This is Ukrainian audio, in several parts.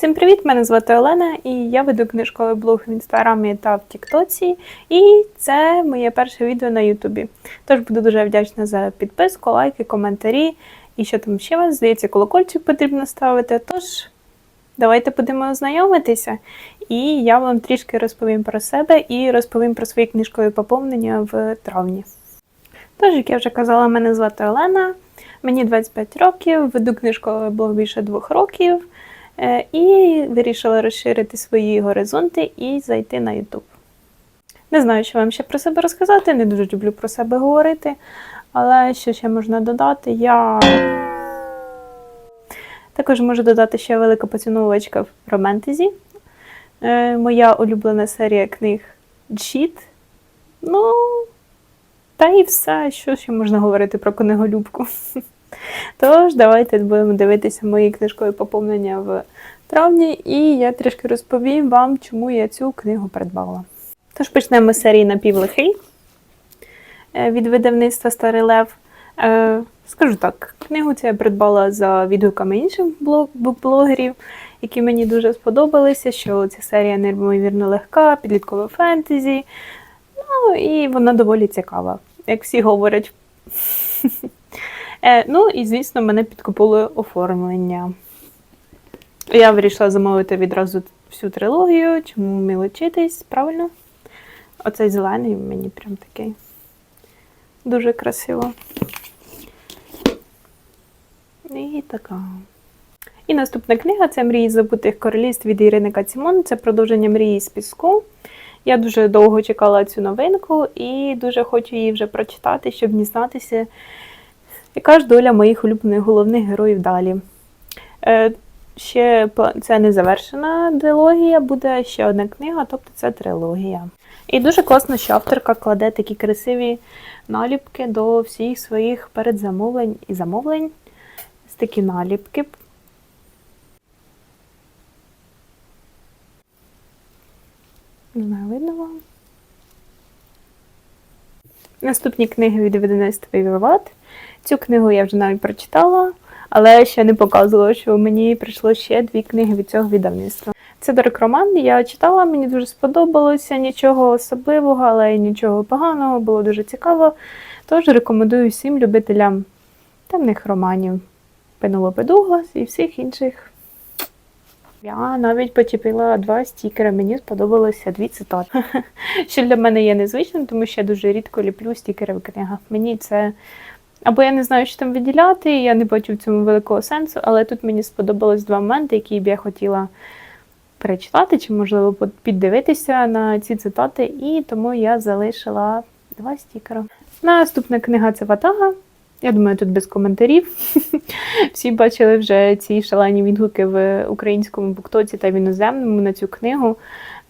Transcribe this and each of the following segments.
Всім привіт! Мене звати Олена, і я веду книжковий блог в інстаграмі та в Тіктоці. І це моє перше відео на Ютубі. Тож буду дуже вдячна за підписку, лайки, коментарі. І що там ще вас? Здається, колокольчик потрібно ставити. Тож давайте будемо знайомитися. І я вам трішки розповім про себе і розповім про свої книжкові поповнення в травні. Тож, як я вже казала, мене звати Олена, мені 25 років, веду книжковий блог більше двох років. Е, І вирішила розширити свої горизонти і зайти на YouTube. Не знаю, що вам ще про себе розказати, не дуже люблю про себе говорити, але що ще можна додати? Я також можу додати, я велика поціновувачка в романтезі. Е, Моя улюблена серія книг Джіт. Ну, та і все, що ще можна говорити про книголюбку. Тож, давайте будемо дивитися мої книжкові поповнення в травні, і я трішки розповім вам, чому я цю книгу придбала. Тож почнемо з серії Напівлихий е, від видавництва Старий Лев. Е, Скажу так, книгу цю я придбала за відгуками інших блог- блогерів, які мені дуже сподобалися, що ця серія неймовірно легка, підліткове фентезі. Ну і вона доволі цікава, як всі говорять. Е, ну і, звісно, мене підкупило оформлення. Я вирішила замовити відразу всю трилогію, чому мілочитись, правильно? Оцей зелений мені прям такий. Дуже красиво. І така. І наступна книга це Мрії забутих королівств від Ірини Кацімон. Це продовження мрії з піску. Я дуже довго чекала цю новинку і дуже хочу її вже прочитати, щоб дізнатися, яка ж доля моїх улюблених головних героїв далі. Е, ще це не завершена дилогія, буде ще одна книга, тобто це трилогія. І дуже класно, що авторка кладе такі красиві наліпки до всіх своїх передзамовлень і замовлень. Ось такі наліпки. Не знаю, видно вам. Наступні книги від видавництва Віват. Цю книгу я вже навіть прочитала, але ще не показувала, що мені прийшло ще дві книги від цього видавництва. Це Дорик Роман. Я читала, мені дуже сподобалося, нічого особливого, але й нічого поганого, було дуже цікаво. Тож рекомендую всім любителям темних романів Пенелопи Дуглас і всіх інших. Я навіть почепила два стікери, мені сподобалося дві цитати. Що для мене є незвичним, тому що я дуже рідко ліплю стікери в книгах. Мені це або я не знаю, що там виділяти, я не бачу в цьому великого сенсу, але тут мені сподобалось два моменти, які б я хотіла перечитати, чи, можливо, піддивитися на ці цитати, і тому я залишила два стікери. Наступна книга це Ватага. Я думаю, тут без коментарів. Всі бачили вже ці шалені відгуки в українському буктоці та в іноземному на цю книгу.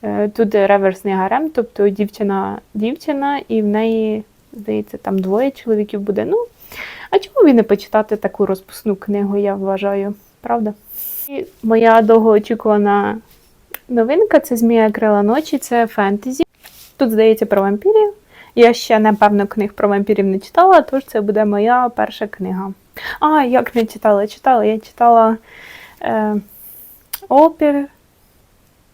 Е, Тут реверсний гарем, тобто дівчина дівчина, і в неї, здається, там двоє чоловіків буде. Ну, а чому б і не почитати таку розпусну книгу, я вважаю, правда? І моя довгоочікувана новинка це Змія крила ночі, це фентезі. Тут, здається, про вампірів. Я ще, напевно, книг про вампірів не читала, тож це буде моя перша книга. А, як не читала? Читала. Я читала е, опір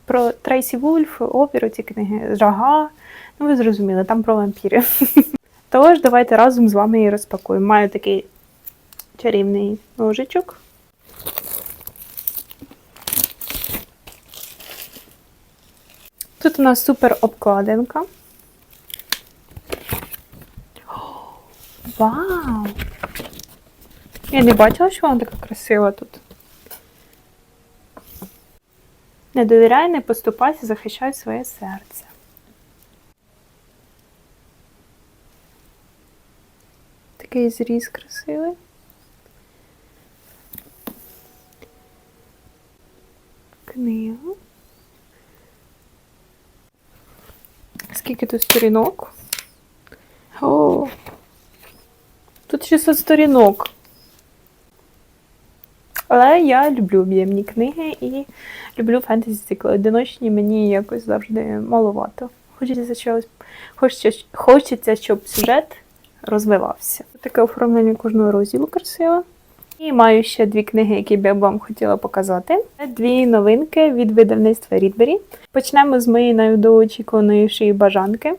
про Трейсі Вульф, опір, ці книги, Жага. Ну, ви зрозуміли, там про вампірів. Тож, давайте разом з вами її розпакуємо. Маю такий чарівний ножичок. Тут у нас супер обкладинка. Вау! Я не бачила, що вона така красива тут. Не довіряй, не поступайся, захищай своє серце. Такий зріз красивий. Книга. Скільки тут сторінок? О! Тут 600 сторінок. Але я люблю об'ємні книги і люблю фентезі цикли. Одиночні мені якось завжди маловато. Хочеться хочеться, хочеться, щоб сюжет розвивався. Таке оформлення кожного розділу красиве. І маю ще дві книги, які б я вам хотіла показати. Дві новинки від видавництва Рідбері. Почнемо з моєї найдоочікуванішої бажанки.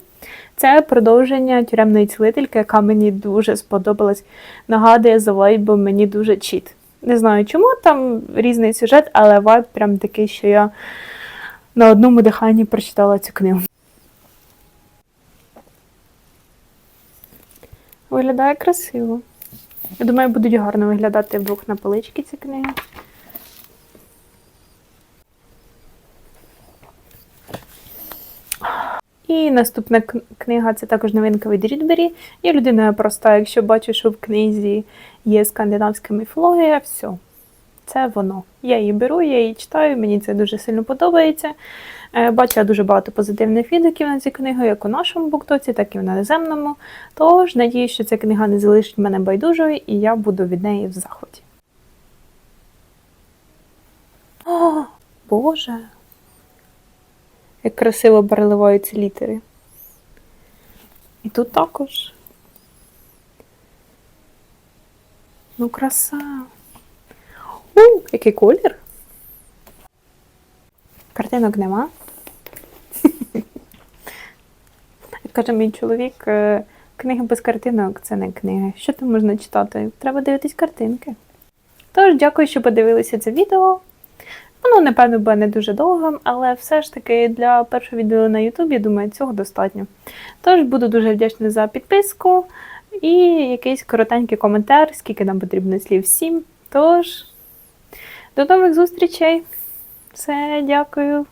Це продовження тюремної цілительки, яка мені дуже сподобалась. Нагадує за вайбом мені дуже чіт. Не знаю чому там різний сюжет, але вайб прям такий, що я на одному диханні прочитала цю книгу. Виглядає красиво. Я думаю, будуть гарно виглядати вдвох на поличці ці книги. І наступна книга це також новинка від Рідбері. Я людина проста, якщо бачу, що в книзі є скандинавська міфологія, все. Це воно. Я її беру, я її читаю, мені це дуже сильно подобається. Е, Бачила дуже багато позитивних відгуків на цю книгу, як у нашому буктоці, так і в наземному. Тож надію, що ця книга не залишить мене байдужою, і я буду від неї в захваті. О, Боже! Як красиво переливаються літери. І тут також. Ну, краса. У, який колір. Картинок нема. Як каже мій чоловік, е, книги без картинок це не книги. Що там можна читати? Треба дивитись картинки. Тож, дякую, що подивилися це відео. Воно, напевно, буде не дуже довгим, але все ж таки для першого відео на Ютубі, думаю, цього достатньо. Тож буду дуже вдячна за підписку і якийсь коротенький коментар, скільки нам потрібно слів всім. Тож, до нових зустрічей! Все, дякую.